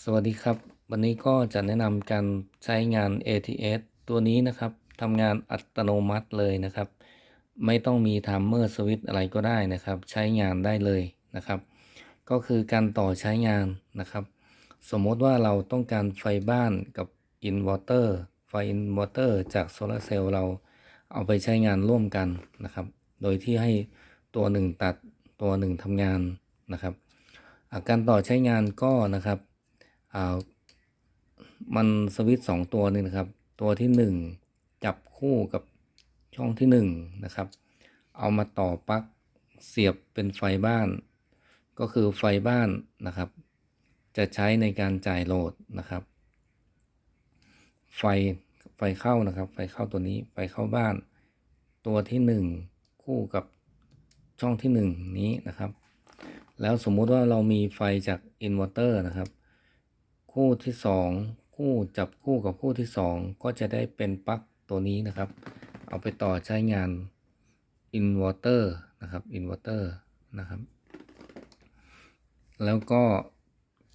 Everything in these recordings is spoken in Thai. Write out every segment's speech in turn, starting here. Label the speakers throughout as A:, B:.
A: สวัสดีครับ วันนี้ก็จะแนะนำการใช้งาน ATS ตัวนี้นะครับทำงานอัตโนมัติเลยนะครับ ไม่ต้องมีไทม์เมอร์สวิตอะไรก็ได้นะครับ ใช้งานได้เลยนะครับ ก็คือการต่อใช้งานนะครับ สมมติว่าเราต้องการไฟบ้านกับอินเวอร์เตอร์ไฟอินเวอร์เตอร์จากโซลาร์เซลล์เราเอาไปใช้งานร่วมกันนะครับ โดยที่ให้ตัวหนึ่งตัดตัวหนึ่งทำงานนะครับาการต่อใช้งานก็นะครับ มันสวิตช์สองตัวนี่นะครับ ตัวที่หนึ่งจับคู่กับช่องที่หนึ่งนะครับ เอามาต่อปลั๊กเสียบเป็นไฟบ้าน ก็คือไฟบ้านนะครับ จะใช้ในการจ่ายโหลดนะครับ ไฟไฟเข้านะครับ ไฟเข้าตัวนี้ไฟเข้าบ้าน ตัวที่หนึ่งคู่กับช่องที่หนึ่งนี้นะครับ แล้วสมมุติว่าเรามีไฟจากอินเวอร์เตอร์นะครับ คู่ที่สองคู่จับคู่กับคู่ที่สองก็จะได้เป็นปลั๊กตัวนี้นะครับ เอาไปต่อใช้งานอินเวอร์เตอร์นะครับอินเวอร์เตอร์นะครับ แล้วก็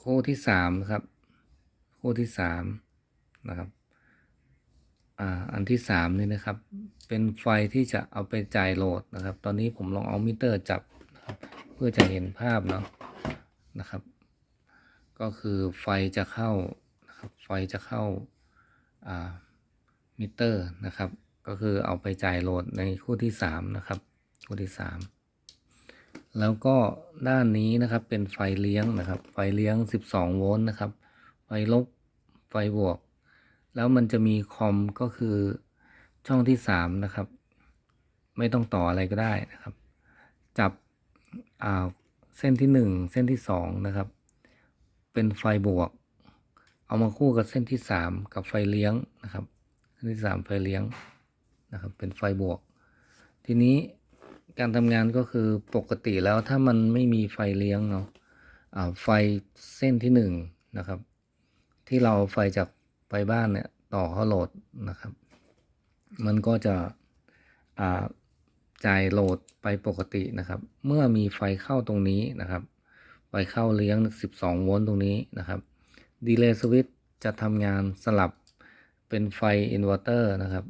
A: คู่ที่สามนะครับ คู่ที่สามนะครับอ่าอันที่สามนี่นะครับ เป็นไฟที่จะเอาไปจ่ายโหลดนะครับ ตอนนี้ผมลองเอามิเตอร์จับนะครับ เพื่อจะเห็นภาพเนาะนะครับ ก็คือไฟจะเข้านะครับไฟจะเข้าามิเตอร์นะครับ ก็คือเอาไปจ่ายโหลดในคู่ที่สามนะครับ คู่ที่สามแล้วก็ด้านนี้นะครับเป็นไฟเลี้ยงนะครับ ไฟเลี้ยง 12 โวลต์นะครับ ไฟลบไฟบวก แล้วมันจะมีคอมก็คือช่องที่ 3 นะครับ ไม่ต้องต่ออะไรก็ได้นะครับ จับเส้นที่ 1 เส้นที่ 2 นะครับ เป็นไฟบวก เอามาคู่กับเส้นที่ 3 กับไฟเลี้ยงนะครับ เส้นที่ 3 ไฟเลี้ยงนะครับ เป็นไฟบวก ทีนี้การทำงานก็คือปกติแล้วถ้ามันไม่มีไฟเลี้ยงเนาะไฟเส้นที่1นะครับ ที่เราไฟจากไฟบ้านเนี่ยต่อเข้าโหลดนะครับ มันก็จะจ่ายโหลดไปปกตินะครับ เมื่อมีไฟเข้าตรงนี้นะครับ ไฟเข้าเลี้ยง 12 โวลต์ตรงนี้นะครับดีเลย์สวิตจะทำงานสลับเป็นไฟอินเวอร์เตอร์นะครับ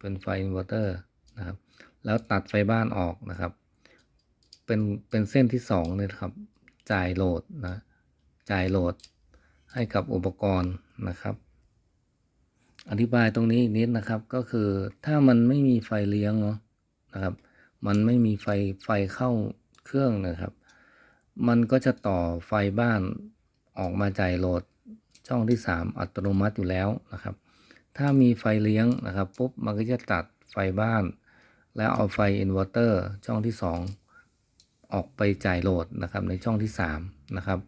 A: เป็นไฟอินเวอร์เตอร์นะครับ แล้วตัดไฟบ้านออกนะครับ เป็นเป็นเส้นที่2เลยครับ จ่ายโหลดนะ จ่ายโหลดให้กับอุปกรณ์นะครับ อธิบายตรงนี้อีกนิดนะครับ ก็คือถ้ามันไม่มีไฟเลี้ยงเนาะนะครับ มันไม่มีไฟไฟเข้าเครื่องนะครับ มันก็จะต่อไฟบ้านออกมาจ่ายโหลดช่องที่ 3 อัตโนมัติอยู่แล้วนะครับ ถ้ามีไฟเลี้ยงนะครับปุ๊บมันก็จะตัดไฟบ้าน แล้วเอาไฟอินเวอร์เตอร์ช่องที่ 2 ออกไปจ่ายโหลดนะครับในช่องที่3นะครับ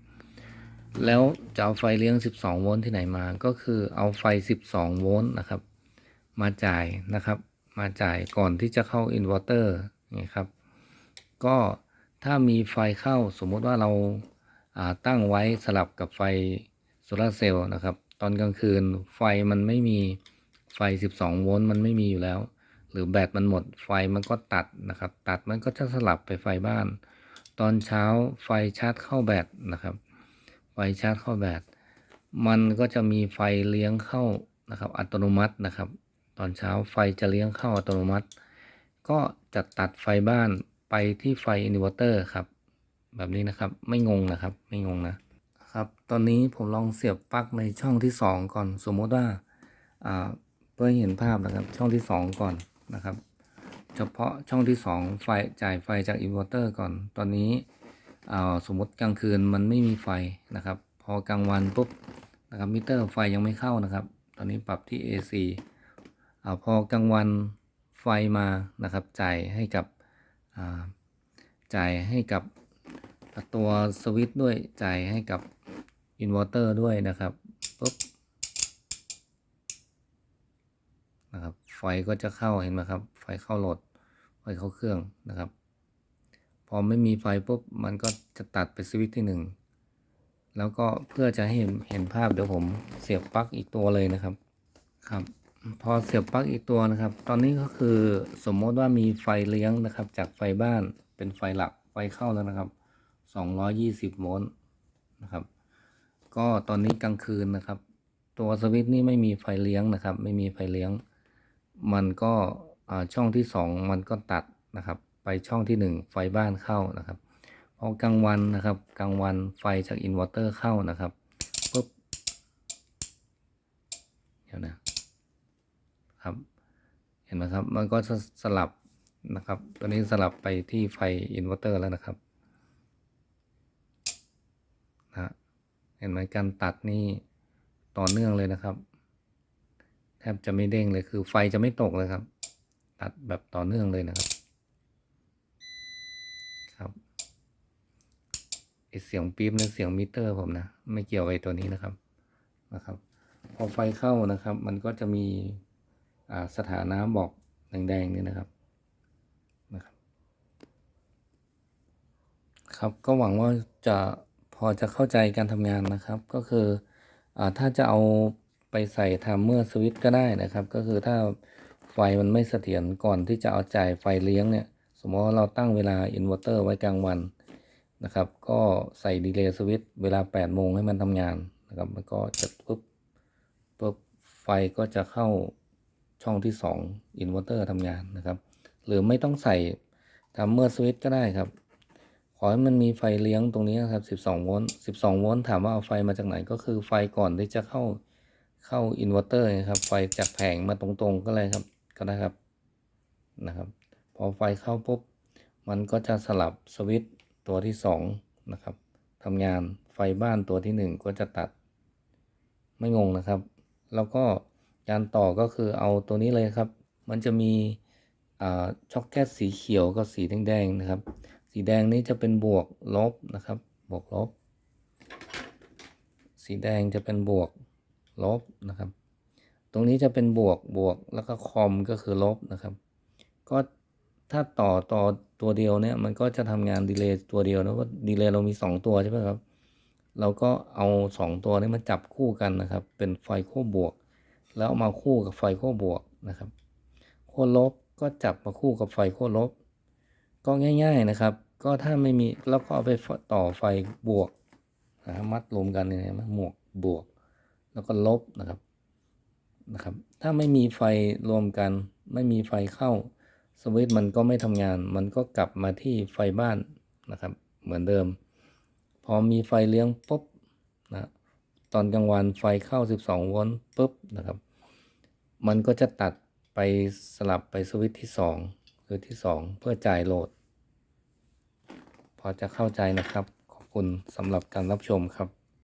A: แล้วจะเอาไฟเลี้ยง 12 โวลต์ที่ไหนมาก็คือเอาไฟ 12 โวลต์นะครับ มาจ่ายนะครับ มาจ่ายก่อนที่จะเข้าอินเวอร์เตอร์นี่ครับ ก็ ถ้ามีไฟเข้าสมมุติว่าเราาตั้งไว้สลับกับไฟโซลาเซลล์นะครับ ตอนกลางคืนไฟมันไม่มีไฟ 12 โวลต์มันไม่มีอยู่แล้ว หรือแบตมันหมดไฟมันก็ตัดนะครับ ตัดมันก็จะสลับไปไฟบ้าน ตอนเช้าไฟชาร์จเข้าแบตนะครับ ไฟชาร์จเข้าแบตมันก็จะมีไฟเลี้ยงเข้านะครับ อัตโนมัตินะครับ ตอนเช้าไฟจะเลี้ยงเข้าอัตโนมัติ ก็จะตัดไฟบ้าน ไปที่ไฟอินเวอร์เตอร์ครับ แบบนี้นะครับไม่งงนะครับไม่งงนะครับ ตอนนี้ผมลองเสียบปลั๊กในช่องที่ 2 ก่อนสมมติว่าเพื่อเห็นภาพนะครับช่องที่ 2 ก่อนนะครับ เฉพาะช่องที่ 2 ไฟจ่ายไฟจากอินเวอร์เตอร์ก่อน ตอนนี้สมมติกลางคืนมันไม่มีไฟนะครับ พอกลางวันปุ๊บนะครับมิเตอร์ไฟยังไม่เข้านะครับ ตอนนี้ปรับที่ AC อ่าพอกลางวันไฟมานะครับจ่ายให้กับ จ่ายให้กับตัวสวิตช์ด้วยจ่ายให้กับอินเวอร์เตอร์ด้วยนะครับปุ๊บนะครับไฟก็จะเข้าเห็นไหมครับ ไฟเข้าโหลด ไฟเข้าเครื่องนะครับ พอไม่มีไฟปุ๊บมันก็จะตัดไปสวิตช์ที่หนึ่งแล้วก็เพื่อจะให้เห็นเห็นภาพเดี๋ยวผมเสียบปลั๊กอีกตัวเลยนะครับครับ พอเสียบปลั๊กอีกตัวนะครับ ตอนนี้ก็คือสมมติว่ามีไฟเลี้ยงนะครับ จากไฟบ้านเป็นไฟหลักไฟเข้าแล้วนะครับ 220 โวลต์นะครับ ก็ตอนนี้กลางคืนนะครับ ตัวสวิตช์นี่ไม่มีไฟเลี้ยงนะครับ ไม่มีไฟเลี้ยง มันก็อ่าช่องที่สองมันก็ตัดนะครับ ไปช่องที่หนึ่งไฟบ้านเข้านะครับพอกลางวันนะครับ กลางวันไฟจากอินเวอร์เตอร์เข้านะครับปุ๊บเดี๋ยวนะ ครับ เห็นไหมครับ มันก็จะสลับนะครับ ตอนนี้สลับไปที่ไฟอินเวอร์เตอร์แล้วนะครับนะเห็นไหมการตัดนี่ต่อเนื่องเลยนะครับ แทบจะไม่เด้งเลยคือไฟจะไม่ตกเลยครับ ตัดแบบต่อเนื่องเลยนะครับ ครับไอเสียงปี๊บเนี่ยเสียงมิเตอร์ผมนะ ไม่เกี่ยวกับไอ้ตัวนี้นะครับนะครับ พอไฟเข้านะครับ มันก็จะมี สถานะบอกแดงๆนี่นะครับนะครับ ครับก็หวังว่าจะพอจะเข้าใจการทำงานนะครับ ก็คืออถ้าจะเอาไปใส่ทำเมื่อสวิตก็ได้นะครับ ก็คือถ้าไฟมันไม่เสถียรก่อนที่จะเอาจ่ายไฟเลี้ยงเนี่ย สมมติว่าเราตั้งเวลาอินเวอร์เตอร์ไว้กลางวันนะครับ ก็ใส่ดีเลย์สวิตเวลา8โมงให้มันทำงานนะครับมันก็จะปุ๊บปุ๊บไฟก็จะเข้า ช่องที่2อินเวอร์เตอร์ทำงานนะครับ หรือไม่ต้องใส่ทำเมื่อสวิตก็ได้ครับ ขอให้มันมีไฟเลี้ยงตรงนี้นะครับ 12 โวลต์ 12 โวลต์ถามว่าเอาไฟมาจากไหนก็คือไฟก่อนที่จะเข้าเข้าอินเวอร์เตอร์นะครับ ไฟจากแผงมาตรงๆก็เลยครับก็ได้ครับนะครับ พอไฟเข้าปุ๊บมันก็จะสลับสวิตช์ตัวที่ 2 นะครับทำงานไฟบ้านตัวที่ 1 ก็จะตัดไม่งงนะครับ แล้วก็ การต่อก็คือเอาตัวนี้เลยครับ มันจะมีช็อกแก๊สสีเขียวกับสีแดงๆนะครับ สีแดงนี้จะเป็นบวกลบนะครับ บวกลบ สีแดงจะเป็นบวกลบนะครับ ตรงนี้จะเป็นบวกบวกแล้วก็คอมก็คือลบนะครับ ก็ถ้าต่อต่อตัวเดียวเนี่ยมันก็จะทำงานดีเลย์ตัวเดียวนะว่าดีเลย์เรามี 2 ตัวใช่ไหมครับ เราก็เอา 2 ตัวนี้มาจับคู่กันนะครับ เป็นไฟขั้วบวก แล้วมาคู่กับไฟขั้วบวกนะครับขั้วลบก็จับมาคู่กับไฟขั้วลบ ก็ง่าย ๆนะครับ ก็ถ้าไม่มีแล้วก็เอาไปต่อไฟบวกนะครับมัดรวมกันเนี่ยนะหมวกบวก แล้วก็ลบนะครับนะครับ ถ้าไม่มีไฟรวมกัน ไม่มีไฟเข้าสวิตช์มันก็ไม่ทำงาน มันก็กลับมาที่ไฟบ้านนะครับ เหมือนเดิม พอมีไฟเลี้ยงปุ๊บนะ ตอนกลางวันไฟเข้า 12 โวลต์ปุ๊บนะครับ มันก็จะตัดไปสลับไปสวิตช์ที่2คือที่ 2 เพื่อจ่ายโหลด พอจะเข้าใจนะครับ ขอบคุณสำหรับการรับชมครับ